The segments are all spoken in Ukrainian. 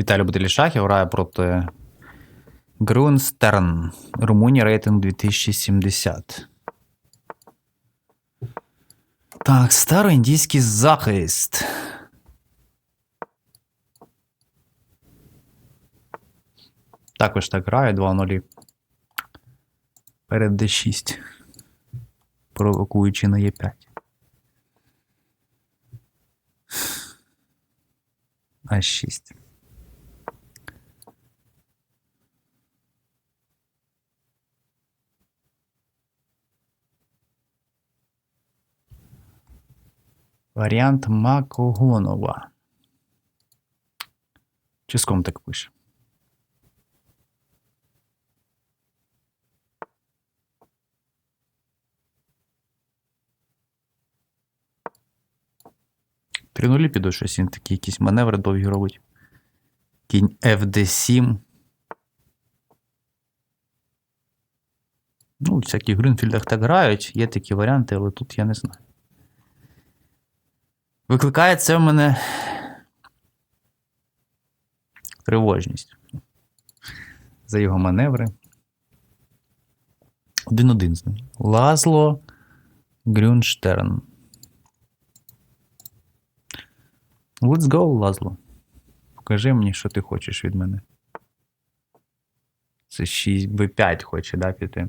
Віталій шахів грає проти Грунстерн. Румунія рейтинг 2070. Так, староіндійський захист. Також так грає 2-0. Перед D6. Провокуючи на Е5. А6. Варіант Макогонова. Чиском так пише. Три нулі піду щось він такі якісь маневри довгі робить. Кінь FD7. Ну, в всяких Гринфільдах так грають, є такі варіанти, але тут я не знаю. Викликає це в мене тривожність. За його маневри. Один-один з ним. Лазло Грюнштерн. Let's go, Лазло. Покажи мені, що ти хочеш від мене. Це 6 B5 хоче, да, піти.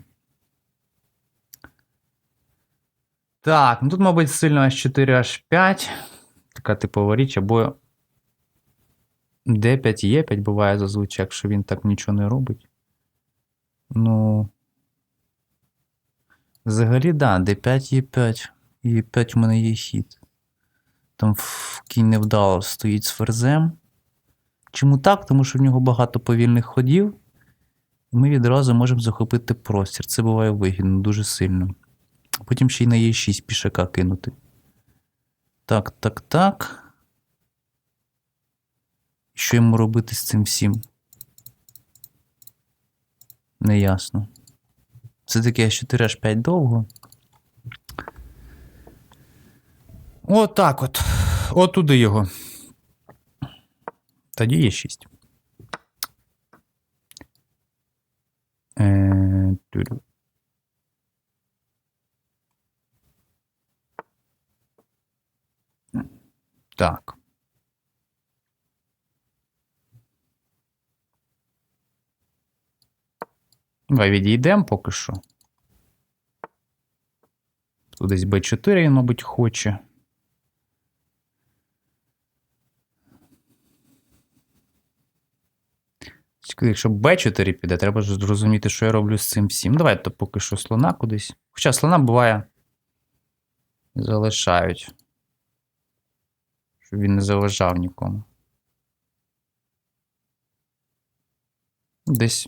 Так, ну тут, мабуть, сильно H4, H5. Така типова річ, або D5, E5 буває зазвичай, якщо він так нічого не робить. Ну. Взагалі, да, D5, E5. E5 у мене є хід. Там в кінь невдало стоїть з ферзем. Чому так? Тому що в нього багато повільних ходів. І ми відразу можемо захопити простір. Це буває вигідно, дуже сильно. Потім ще й на Е6 пішака кинути. Так, так, так. Що йому робити з цим всім? Неясно. Це таке 4 аж 5 довго. Отак от. Отуди його. Тоді є 6. Е, тюрю. Так. Давай відійдемо поки що. Тут десь B4, він, мабуть, хоче. Якщо B4 піде, треба ж зрозуміти, що я роблю з цим всім. Давай то поки що слона кудись. Хоча слона буває. Залишають. Щоб він не заважав нікому. Десь.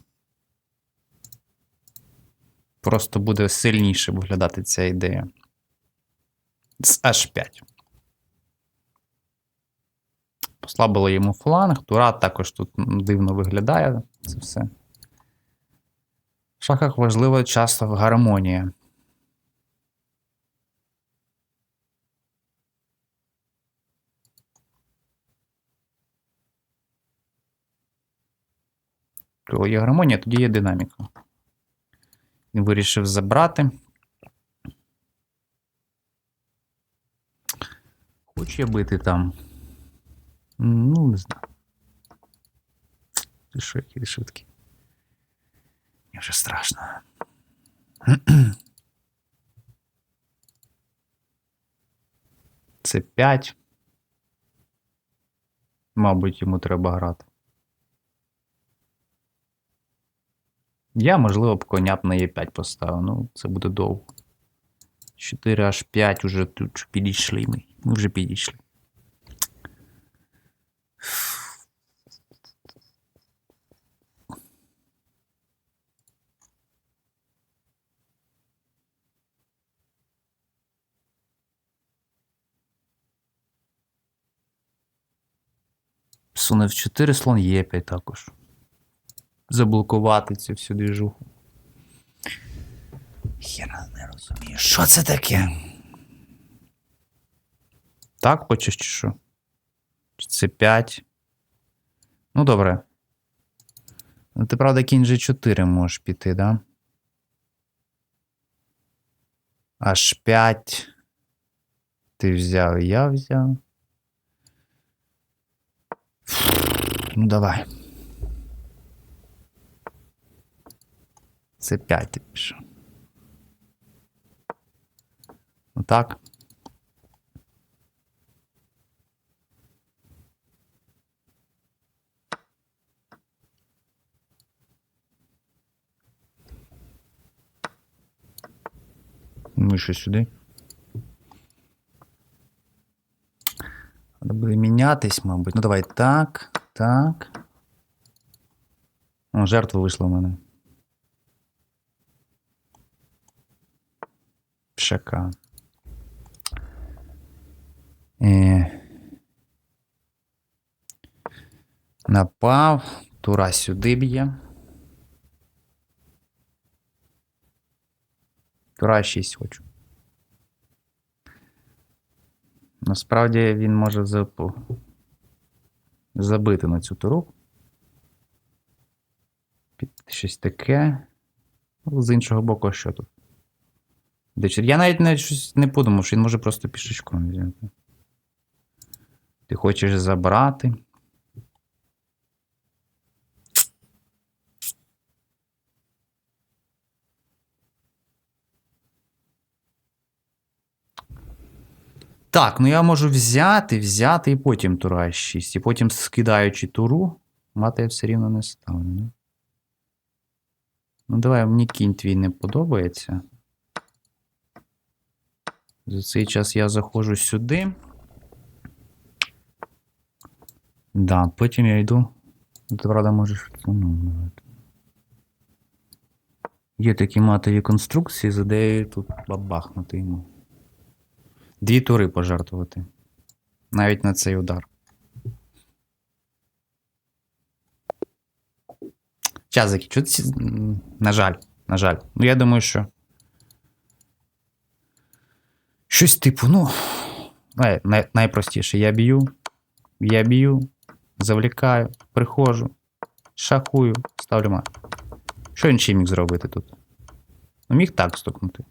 Просто буде сильніше виглядати ця ідея. З H5. Послабило йому фланг. Тура також тут дивно виглядає це все. В шахах важлива часто гармонія. Коли є гармонія, тоді є динаміка. Він вирішив забрати. Хоче бити там. Ну, не знаю. Ти що, які швидкі? Мені вже страшно. Це 5. Мабуть, йому треба грати. Я, можливо, б коня б на Е5 поставив, ну це буде довго. 4 аж 5 уже тут підійшли ми. Ми вже підійшли. Суне в 4 слон Е5 також заблокувати цю всю двіжуху. Хіра не розумію. Що це таке? Так хочеш чи що? Чи це 5? Ну, добре. Ну, ти, правда, кінь G4 можеш піти, да? Аж 5. Ти взяв, і я взяв. Ну, давай. Це 5 ти пішов. Ну так. Ну і що сюди? Треба буде мінятись, мабуть. Ну давай так, так. О, жертва вийшла в мене. Пшака. Е... Напав. Тура сюди б'є. Тура 6 хочу. Насправді він може забити на цю туру. Під щось таке. Ну, З іншого боку, що тут? Де Я навіть не, щось не подумав, що він може просто пішечком взяти. Ти хочеш забрати. Так, ну я можу взяти, взяти і потім тура 6. І потім, скидаючи туру, мати я все рівно не ставлю. Ну давай, мені кінь твій не подобається. За цей час я заходжу сюди. Да, потім я йду. Ти, правда, можеш. Є такі матові конструкції, з ідеєю тут бабахнути йому. Дві тури пожертвувати. Навіть на цей удар. Час закінчується. М, На жаль, на жаль. Ну, я думаю, що. Щось типу, ну. Най, най, найпростіше. Я б'ю, я б'ю, завлікаю, приходжу, шахую, ставлю мат. Що ще міг зробити тут? Ну, міг так стукнути.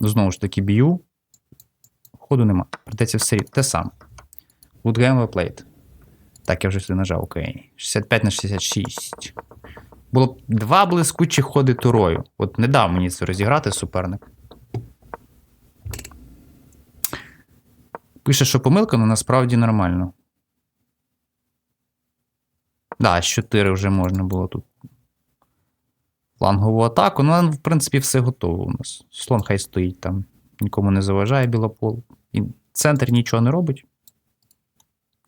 Ну, знову ж таки, б'ю. Ходу нема. Придеться все. Те саме. Good game well played. Так, я вже сюди нажав, окей. 65 на 66. Було б два блискучі ходи турою. От не дав мені це розіграти суперник. Пише, що помилка, але насправді нормально. Да, з 4 вже можна було тут. Флангову атаку. Ну, в принципі, все готово у нас. Слон хай стоїть там. Нікому не заважає білопол. І центр нічого не робить.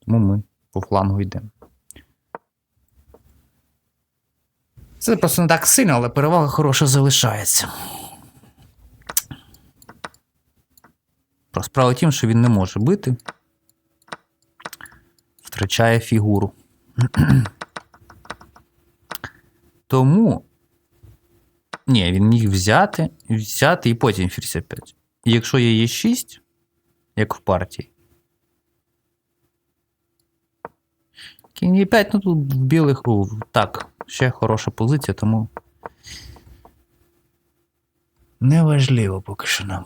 Тому ми по флангу йдемо. Це просто не так сильно, але перевага хороша залишається. Про справа тім, що він не може бити. Втрачає фігуру. Тому. Ні, він міг взяти, взяти і потім ферзь 5. І якщо є є 6, як в партії. Кінь є 5, ну тут в білих так, ще хороша позиція, тому. Неважливо поки що нам.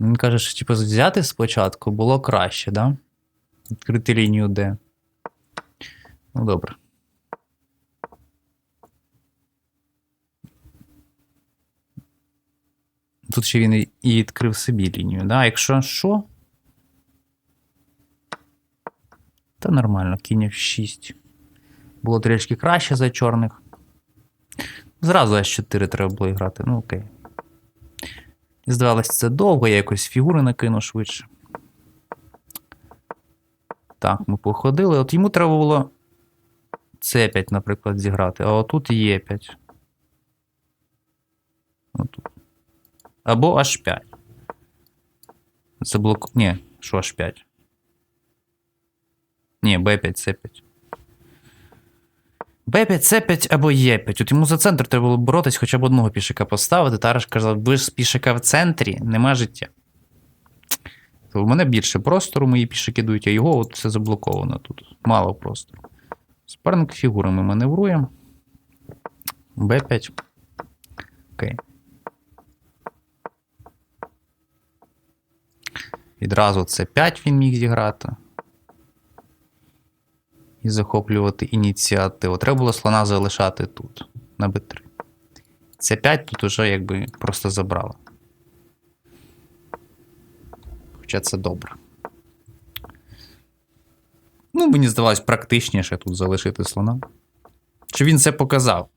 Він каже, що типу, взяти спочатку було краще, да? Відкрити лінію Д. Ну, добре. Тут ще він і- відкрив собі лінію, да? Якщо що? Та нормально, кінь F6. Було трішки краще за чорних. Зразу H4 треба було грати, ну окей. Здавалося, це довго, я якось фігури накину швидше. Так, ми походили. От йому треба було С5, наприклад, зіграти, а отут Е5. Отут. Або H5. Це було. Ні, що H5? Ні, B5, C5. Б5, С5 або Е5. От йому за центр треба було боротись, хоча б одного пішака поставити. Тараш казав, ви ж з пішака в центрі, нема життя. В мене більше простору, мої пішики йдуть, а його от все заблоковано тут. Мало простору. Суперник фігурами маневрує. Б5. Окей. Відразу це 5 він міг зіграти. І захоплювати ініціативу. Треба було слона залишати тут, на Б3. Це 5 тут уже якби просто забрало. Хоча це добре. Ну, мені здавалось практичніше тут залишити слона. Чи він це показав?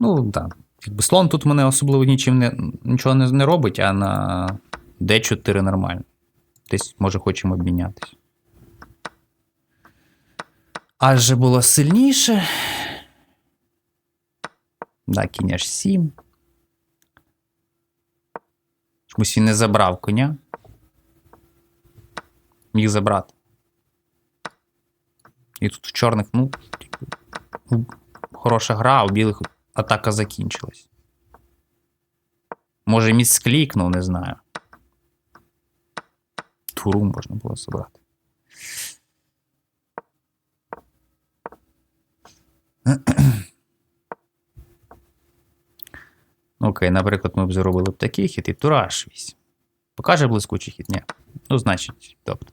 Ну, так. Якби слон тут мене особливо нічим не, нічого не, не робить, а на D4 нормально. Десь, може, хочемо обмінятися. Адже було сильніше. Да, кінь аж 7. Чомусь він не забрав коня. Міг забрати. І тут в чорних, ну, ну, хороша гра, а у білих атака закінчилась. Може, міс клікнув, не знаю. Туру можна було забрати. Ну, Окей, наприклад, ми б зробили б такий хід і тураж H8. Покаже блискучий хід? Ні. Ну, значить, добре.